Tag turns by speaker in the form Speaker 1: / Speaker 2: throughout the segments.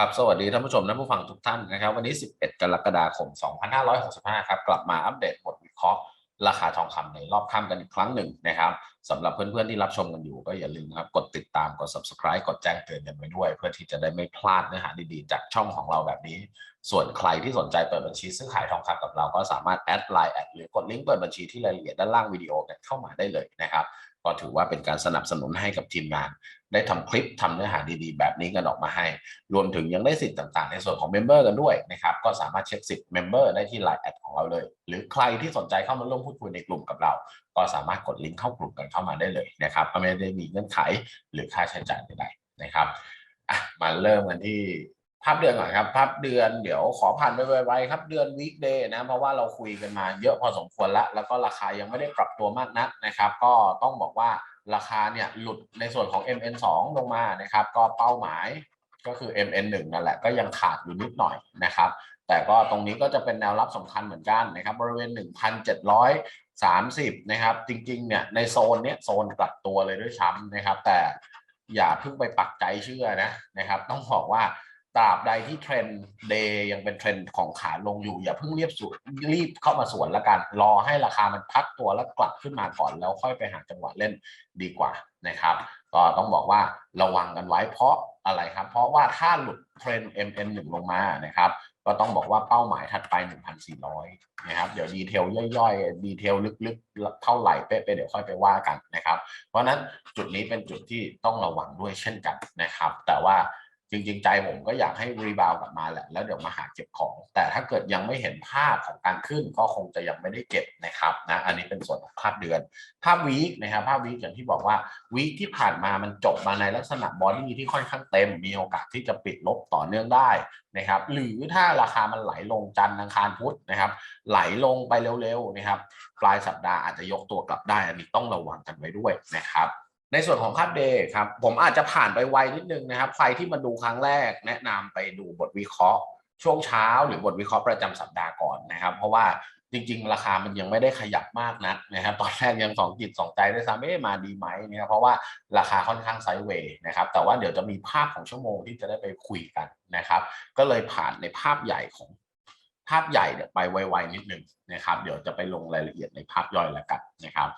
Speaker 1: ครับ สวัสดีท่านผู้ชมท่านผู้ฟังทุกท่านนะครับ วันนี้ 11 กรกฎาคม 2565 ครับ กลับมาอัปเดตบทวิเคราะห์ราคาทองคำในรอบค่ำกันอีกครั้งหนึ่งนะครับสำหรับเพื่อนๆที่รับชมกันอยู่ก็อย่าลืมครับกดติดตามกด subscribe กดแจ้งเตือนกันไว้ด้วย เพื่อที่จะได้ไม่พลาดเนื้อหาดีๆ จากช่องของเราแบบนี้ ส่วนใครที่สนใจเปิดบัญชีซื้อขายทองคำกับเราก็สามารถแอดไลน์แอดหรือกดลิงก์เปิดบัญชีที่รายละเอียดด้านล่างวิดีโอกันเข้ามาได้เลยนะครับ ก็ถือว่าเป็นการสนับสนุนให้กับทีมงาน ได้ทำคลิปทำเนื้อหาดีๆ แบบนี้กันออกมาให้ รวมถึงยังได้สิทธิ์ต่างๆ ในส่วนของเมมเบอร์กันด้วยนะครับ ก็สามารถเช็คสิทธิ์เมมเบอร์ได้ที่ไลน์แอดของเราเลย หรือใครที่สนใจเข้ามาร่วมพูดคุยในกลุ่มกับเรา ก็สามารถกดลิงก์เข้ากลุ่มกันเข้ามาได้เลยนะครับก็ไม่ได้มีเงื่อนไขหรือค่าใช้จ่ายใดๆนะครับมาเริ่มกันที่ ภาพเดือนก่อนครับภาพเดือนเดี๋ยวขอผ่านไปไวๆครับ เดือนวีคเดย์นะ เพราะว่าเราคุยกันมาเยอะพอสมควรล้วแล้วก็ราคายังไม่ได้ปรับตัวมากนักนะครับ ก็ต้องบอกว่าราคาเนี่ยหลุดในส่วนของ MN2 ลงมานะครับ ก็เป้าหมายก็คือ MN1 นั่นแหละก็ยังขาดอยู่นิดหน่อยนะครับ แต่ก็ตรงนี้ก็จะเป็นแนวรับสำคัญเหมือนกันนะครับ บริเวณ 1,730 นะครับ จริงๆเนี่ยในโซนเนี้ยโซนกลับตัวเลยด้วยซ้ำนะครับ แต่อย่าเพิ่งไปปักใจเชื่อนะนะครับ ต้องบอกว่า ตราบใดที่เทรนด์เดย์ยังเป็นเทรนด์ของขาลงอยู่ อย่าเพิ่งรีบสวนรีบเข้ามาสวนละกัน รอให้ราคามันพักตัวแล้วกลับขึ้นมาก่อนแล้วค่อยไปหาจังหวะเล่นดีกว่านะครับ ก็ต้องบอกว่าระวังกันไว้เพราะอะไรครับ เพราะว่าถ้าหลุดเทรนด์ MN1 ลงมานะครับ ก็ต้องบอกว่าเป้าหมายถัดไป 1,400 นะครับ เดี๋ยวดีเทลย่อยๆ ดีเทลลึกๆ เท่าไหร่เป๊ะๆเดี๋ยวค่อยไปว่ากันนะครับ เพราะนั้นจุดนี้เป็นจุดที่ต้องระวังด้วยเช่นกันนะครับ แต่ว่า จริงๆใจผมก็อยากให้รีบาวกลับมาแหละ แล้วเดี๋ยวมาหาเก็บของ แต่ถ้าเกิดยังไม่เห็นภาพของการขึ้นก็คงจะยังไม่ได้เก็บนะครับนะอันนี้เป็นส่วนของภาพเดือน ภาพวีคนะครับภาพวีคอย่างที่บอกว่าวีคที่ผ่านมามันจบมาในลักษณะบอดี้ที่ค่อนข้างเต็ม มีโอกาสที่จะปิดลบต่อเนื่องได้นะครับ หรือถ้าราคามันไหลลงจันทร์อังคารพุธนะครับ ไหลลงไปเร็วๆนะครับ ปลายสัปดาห์อาจจะยกตัวกลับได้ อันนี้ต้องระวังกันไว้ด้วยนะครับ ในส่วนของภาพเดย์ครับผมอาจจะผ่านไปไวนิดนึงนะครับ ใครที่มาดูครั้งแรก แนะนำไปดูบทวิเคราะห์ ช่วงเช้าหรือบทวิเคราะห์ประจำสัปดาห์ก่อนนะครับ เพราะว่าจริง ๆ ราคามันยังไม่ได้ขยับมากนักนะครับตอนแรกยังสองจิตสองใจด้วยซ้ำไม่มาดีไหมนะครับเพราะว่าราคาค่อนข้างไซด์เวย์นะครับแต่ว่าเดี๋ยวจะมีภาพของชั่วโมงที่จะได้ไปคุยกันนะครับ ก็เลยผ่านในภาพใหญ่ของภาพใหญ่เนี่ยไปไวๆนิดนึงนะครับ เดี๋ยวจะไปลงรายละเอียดในภาพย่อยแล้วกันนะครับ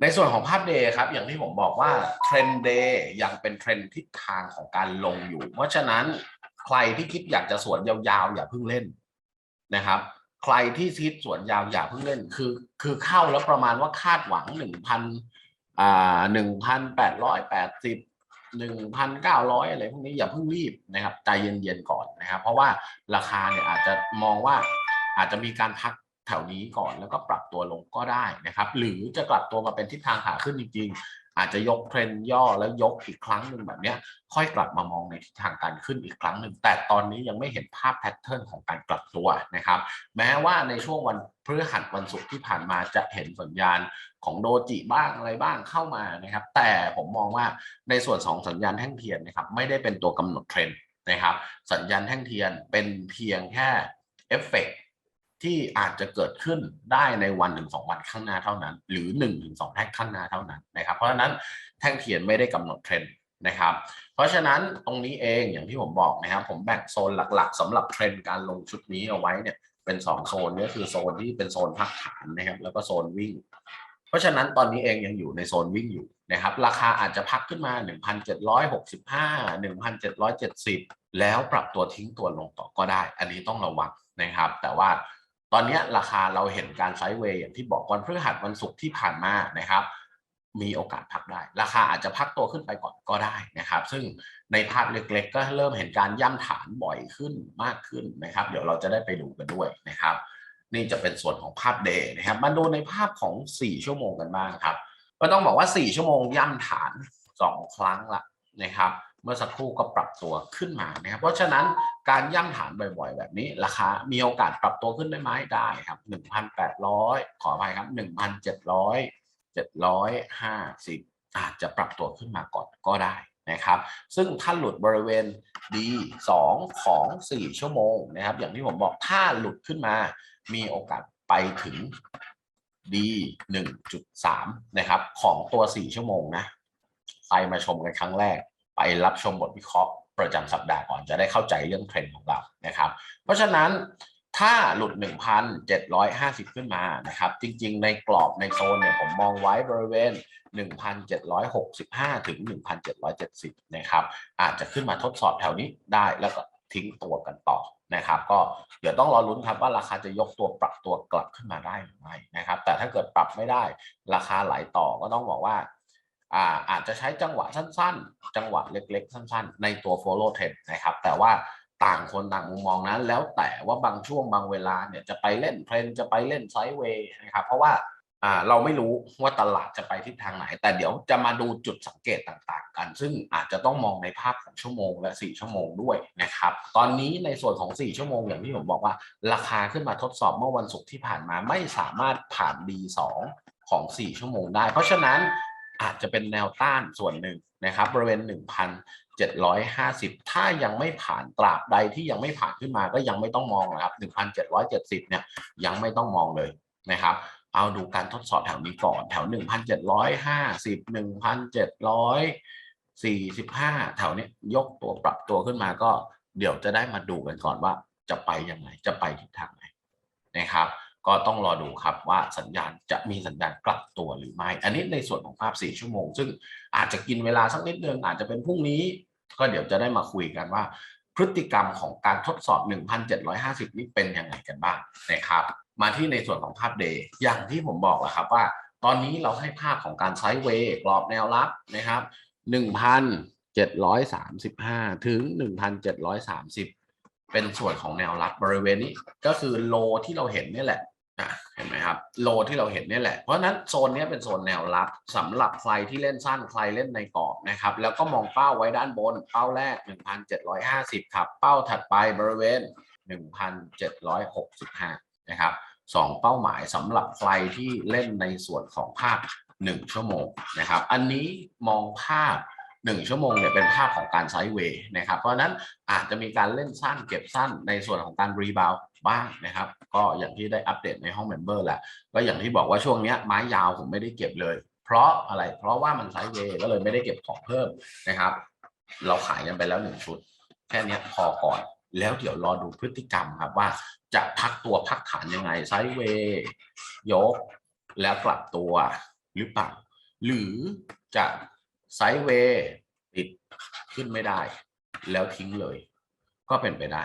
Speaker 1: ในส่วนของภาพเดย์ครับอย่างที่ผมบอกว่าเทรนเดย์ยังเป็นเทรนทิศทางของการลงอยู่ เพราะฉะนั้นใครที่คิดอยากจะสวนยาวๆ อย่าเพิ่งเล่นนะครับ ใครที่คิดสวนยาวอย่าเพิ่งเล่นคือ คือเข้าแล้วประมาณว่าคาดหวังหนึ่งพันอ่าหนึ่งพันแปดร้อยแปดสิบหนึ่งพันเก้าร้อยอะไรพวกนี้อย่าเพิ่งรีบนะครับใจเย็นๆก่อนนะครับ เพราะว่าราคาเนี่ยอาจจะมองว่าอาจจะมีการพัก แถวนี้ก่อนแล้วก็ปรับตัวลงก็ได้นะครับ หรือจะกลับตัวมาเป็นทิศทางขาขึ้นจริงๆ อาจจะยกเทรนย่อแล้วยกอีกครั้งหนึ่งแบบนี้ค่อยกลับมามองในทิศทางการขึ้นอีกครั้งหนึ่งแต่ตอนนี้ยังไม่เห็นภาพแพทเทิร์นของการกลับตัวนะครับ แม้ว่าในช่วงวันพฤหัสวันศุกร์ที่ผ่านมาจะเห็นสัญญาณของโดจิบ้างอะไรบ้างเข้ามานะครับ แต่ผมมองว่าในส่วนของสัญญาณแท่งเทียนนะครับไม่ได้เป็นตัวกำหนดเทรนนะครับ สัญญาณแท่งเทียนเป็นเพียงแค่เอฟเฟกต์ ที่อาจจะเกิดขึ้นได้ในวันถึงสองวันข้างหน้าเท่านั้น หรือ1นถึงสองแท่งข้างหน้าเท่านั้นนะครับ เพราะฉะนั้นแท่งเทียนไม่ได้กำหนดเทรนด์นะครับ เพราะฉะนั้นตรงนี้เองอย่างที่ผมบอกนะครับ ผมแบ่งโซนหลักๆสำหรับเทรนด์การลงชุดนี้เอาไว้เนี่ยเป็น 2 โซนก็คือโซนที่เป็นโซนพักฐานนะครับ แล้วก็โซนวิ่ง เพราะฉะนั้นตอนนี้เองยังอยู่ในโซนวิ่งอยู่นะครับ ราคาอาจจะพักขึ้นมา 1,765 1,770 แล้วปรับตัวทิ้งตัวลงต่อก็ได้ อันนี้ต้องระวังนะครับ แต่ว่า ตอนนี้ราคาเราเห็นการไซด์เวย์อย่างที่บอกวันพฤหัสวันศุกร์ที่ผ่านมานะครับ มีโอกาสพักได้ ราคาอาจจะพักตัวขึ้นไปก่อนก็ได้นะครับ ซึ่งในภาพเล็กๆ ก็เริ่มเห็นการย่ำฐานบ่อยขึ้นมากขึ้นนะครับ เดี๋ยวเราจะได้ไปดูกันด้วยนะครับ นี่จะเป็นส่วนของภาพเดย์นะครับมาดูในภาพของ 4 ชั่วโมงกันบ้างครับ ก็ต้องบอกว่า 4 ชั่วโมงย่ำฐาน 2 ครั้งละนะครับ มื่อสักครู่ก็ปรับตัวขึ้นมานะครับเพราะฉะนั้นการย่ำฐานบ่อยๆ แบบนี้ราคา มีโอกาสปรับตัวขึ้นได้ไหมได้ครับ1,800 ขออภัยครับ 1,700 750 อาจจะปรับตัวขึ้นมาก่อนก็ได้นะครับ ซึ่งถ้าหลุดบริเวณ D2 ของ 4 ชั่วโมงนะครับ อย่างที่ผมบอกถ้าหลุดขึ้นมา มีโอกาสไปถึง D 1.3 นะครับ ของตัว 4 ชั่วโมงนะ ใครมาชมกันครั้งแรก ไปรับชมบทวิเคราะห์ประจำสัปดาห์ก่อนจะได้เข้าใจเรื่องเทรนด์ของเรานะครับ เพราะฉะนั้นถ้าหลุด 1,750 ขึ้นมานะครับ จริงๆ ในกรอบในโซนเนี่ยผมมองไว้บริเวณ 1,765 ถึง 1,770 นะครับ อาจจะขึ้นมาทดสอบแถวนี้ได้แล้วก็ทิ้งตัวกันต่อนะครับ ก็เดี๋ยวต้องรอลุ้นครับว่าราคาจะยกตัวปรับตัวกลับขึ้นมาได้หรือไม่นะครับ แต่ถ้าเกิดปรับไม่ได้ราคาไหลต่อก็ต้องบอกว่า อ่าอาจจะใช้จังหวะสั้นๆ จังหวะเล็กๆ สั้นๆ ในตัว follow trend นะครับ แต่ว่าต่างคนต่างมุมมองนั้นแล้วแต่ว่าบางช่วงบางเวลาเนี่ยจะไปเล่นเทรนจะไปเล่นไซด์เวย์นะครับ เพราะว่าอ่าเราไม่รู้ว่าตลาดจะไปทิศทางไหน แต่เดี๋ยวจะมาดูจุดสังเกตต่างๆ กัน ซึ่งอาจจะต้องมองในภาพของชั่วโมงและ 4 ชั่วโมงด้วยนะครับ ตอนนี้ในส่วนของ 4 ชั่วโมงอย่างที่ผมบอกว่า ราคาขึ้นมาทดสอบเมื่อวันศุกร์ที่ผ่านมาไม่สามารถผ่าน D2 ของ 4 ชั่วโมงได้ เพราะฉะนั้น อาจจะเป็นแนวต้านส่วนหนึ่งนะครับบริเวณ 1,750 ถ้ายังไม่ผ่านตราบใดที่ยังไม่ผ่านขึ้นมาก็ยังไม่ต้องมองนะครับ 1,770 เนี่ยยังไม่ต้องมองเลยนะครับ เอาดูการทดสอบแถวนี้ก่อนแถว 1,750 1,745 แถวเนี้ยยกตัวปรับตัวขึ้นมาก็เดี๋ยวจะได้มาดูกันก่อนว่าจะไปยังไงจะไปทิศทางไหนนะครับ ก็ต้องรอดูครับว่าสัญญาณจะมีสัญญาณกลับตัวหรือไม่ อันนี้ในส่วนของภาพ 4 ชั่วโมง ซึ่งอาจจะกินเวลาสักนิดนึงอาจจะเป็นพรุ่งนี้ ก็เดี๋ยวจะได้มาคุยกันว่า พฤติกรรมของการทดสอบ 1,750 นี้เป็นยังไงกันบ้างนะครับ มาที่ในส่วนของภาพเดย์อย่างที่ผมบอกแล้วครับว่า ตอนนี้เราให้ภาพของการไซด์เวย์กรอบแนวรับนะครับ 1,735 ถึง 1,730เป็นส่วนของแนวรับ บริเวณนี้ก็คือโลที่เราเห็นนี่แหละ อะเห็นไหมครับโลที่เราเห็นนี่แหละ เพราะฉะนั้นโซนนี้เป็นโซนแนวรับสำหรับใครที่เล่นสั้นใครเล่นในกรอบนะครับ แล้วก็มองเป้าไว้ด้านบน เป้าแรก 1,750 ครับ เป้าถัดไปบริเวณ 1,765 นะครับสองเป้าหมายสำหรับใครที่เล่นในส่วนของภาพ 1 ชั่วโมงนะครับ อันนี้มองภาพ 1 ชั่วโมงเนี่ยเป็นภาพของการไซด์เวย์นะครับเพราะฉะนั้นอาจจะมีการเล่นสั้นเก็บสั้นในส่วนของการรีบาวบ้างนะครับ ก็อย่างที่ได้อัปเดตในห้องเมมเบอร์แหละก็อย่างที่บอกว่าช่วงนี้ไม้ยาวผมไม่ได้เก็บเลย เพราะอะไรเพราะว่ามันไซด์เวย์ก็เลยไม่ได้เก็บของเพิ่มนะครับ เราขายกันไปแล้วหนึ่งชุด แค่นี้พอก่อนแล้วเดี๋ยวรอดูพฤติกรรมครับว่าจะพักตัวพักฐานยังไงไซด์เวย์ยก แล้วกลับตัวหรือเปล่าหรือจะ ไซด์เวย์ติดขึ้นไม่ได้ แล้วทิ้งเลย ก็เป็นไปได้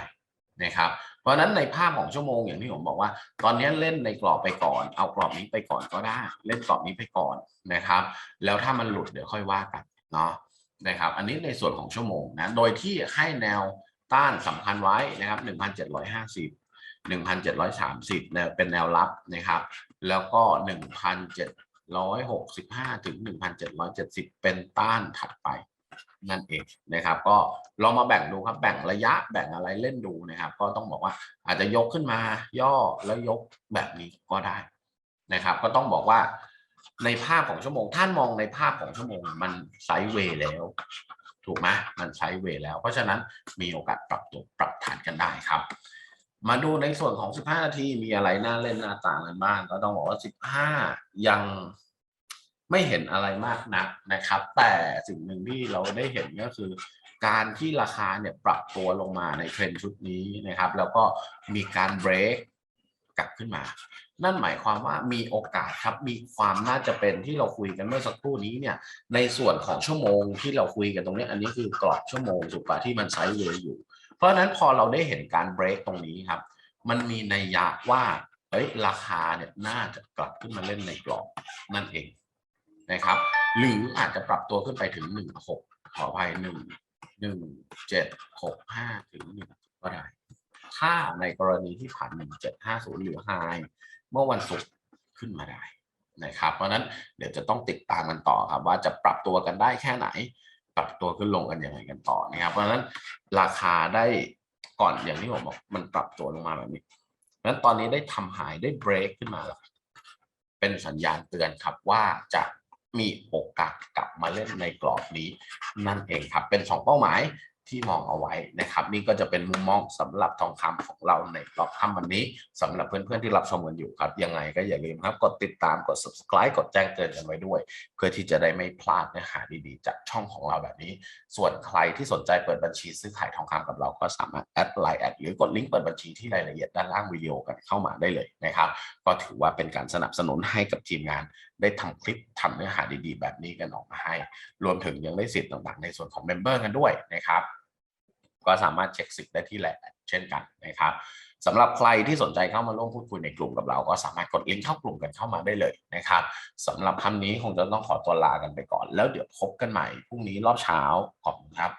Speaker 1: นะครับ เพราะนั้นในภาพของชั่วโมงอย่างที่ผมบอกว่า ตอนนี้เล่นในกรอบไปก่อน เอากรอบนี้ไปก่อนก็ได้ เล่นกรอบนี้ไปก่อนนะครับ แล้วถ้ามันหลุดเดี๋ยวค่อยว่ากันเนาะนะครับ อันนี้ในส่วนของชั่วโมงนะ โดยที่ให้แนวต้านสำคัญไว้นะครับ 1,750 1,730เนี่ยเป็นแนวรับนะครับ แล้วก็ 1,765 ถึง 1,770 เป็นต้านถัดไปนั่นเองนะครับ ก็ลองมาแบ่งดูครับ แบ่งระยะแบ่งอะไรเล่นดูนะครับ ก็ต้องบอกว่าอาจจะยกขึ้นมาย่อแล้วยกแบบนี้ก็ได้นะครับ ก็ต้องบอกว่าในภาพของชั่วโมงท่านมองในภาพของชั่วโมงมันไซด์เวย์แล้ว ถูกไหมมันไซด์เวย์แล้ว เพราะฉะนั้นมีโอกาสปรับตัวปรับฐานกันได้ครับ มาดูในส่วนของ 15 นาทีมีอะไรน่าเล่นน่าต่างกันบ้างก็ต้องบอกว่า 15 ยังไม่เห็นอะไรมากนักนะครับ แต่สิ่งหนึ่งที่เราได้เห็นก็คือ การที่ราคาเนี่ยปรับตัวลงมาในเทรนชุดนี้นะครับ แล้วก็มีการเบรกกลับขึ้นมา นั่นหมายความว่ามีโอกาสครับมีความน่าจะเป็นที่เราคุยกันเมื่อสักครู่นี้เนี่ย ในส่วนของชั่วโมงที่เราคุยกันตรงนี้ อันนี้คือกรอบชั่วโมงถูกปะที่มันไซด์เวย์อยู่ เพราะฉะนั้นพอเราได้เห็นการเบรกตรงนี้ครับ มันมีนัยยะว่าเฮ้ยราคาเนี่ยน่าจะกลับขึ้นมาเล่นในกรอบนั่นเองนะครับ หรืออาจจะปรับตัวขึ้นไปถึงหนึ่งหกขออภัยหนึ่งหนึ่งเจ็ดหกห้าถึงหนึ่งก็ได้ ถ้าในกรณีที่ผ่านหนึ่งเจ็ดห้าศูนย์หรือไฮเมื่อวันศุกร์ขึ้นมาได้นะครับ เพราะฉะนั้นเดี๋ยวจะต้องติดตามกันต่อครับว่าจะปรับตัวกันได้แค่ไหน ปรับตัวขึ้นลงกันยังไงกันต่อนะครับ เพราะฉะนั้นราคาได้ก่อนอย่างที่ผมบอกมันปรับตัวลงมาแบบนี้เพราะฉะนั้นตอนนี้ได้ทำหายได้เบรกขึ้นมาแล้วเป็นสัญญาณเตือนครับว่าจะมีโอกาสกลับมาเล่นในกรอบนี้นั่นเองครับ เป็นสองเป้าหมาย ที่มองเอาไว้นะครับ นี่ก็จะเป็นมุมมองสำหรับทองคำของเราในรอบค่ำวันนี้สำหรับเพื่อนๆที่รับชมกันอยู่ครับ ยังไงก็อย่าลืมครับ กดติดตามกด subscribe กดแจ้งเตือนกันไว้ด้วย เพื่อที่จะได้ไม่พลาดเนื้อหาดีๆ จากช่องของเราแบบนี้ ส่วนใครที่สนใจเปิดบัญชีซื้อขายทองคำกับเราก็สามารถแอดไลน์แอดหรือกดลิงก์เปิดบัญชีที่รายละเอียดด้านล่างวิดีโอกันเข้ามาได้เลยนะครับ ก็ถือว่าเป็นการสนับสนุนให้กับทีมงาน ได้ทำคลิปทำเนื้อหาดีๆ แบบนี้กันออกมาให้ รวมถึงยังได้สิทธิ์ต่างๆ ในส่วนของเมมเบอร์กันด้วยนะครับ ก็สามารถเช็คสิทธิ์ได้ที่แหละเช่นกันนะครับสำหรับใครที่สนใจเข้ามาร่วมพูดคุยในกลุ่มกับเรา ก็สามารถกดลิงก์เข้ากลุ่มกันเข้ามาได้เลยนะครับสำหรับคำนี้คงจะต้องขอตัวลากันไปก่อน แล้วเดี๋ยวพบกันใหม่พรุ่งนี้รอบเช้าขอบคุณครับ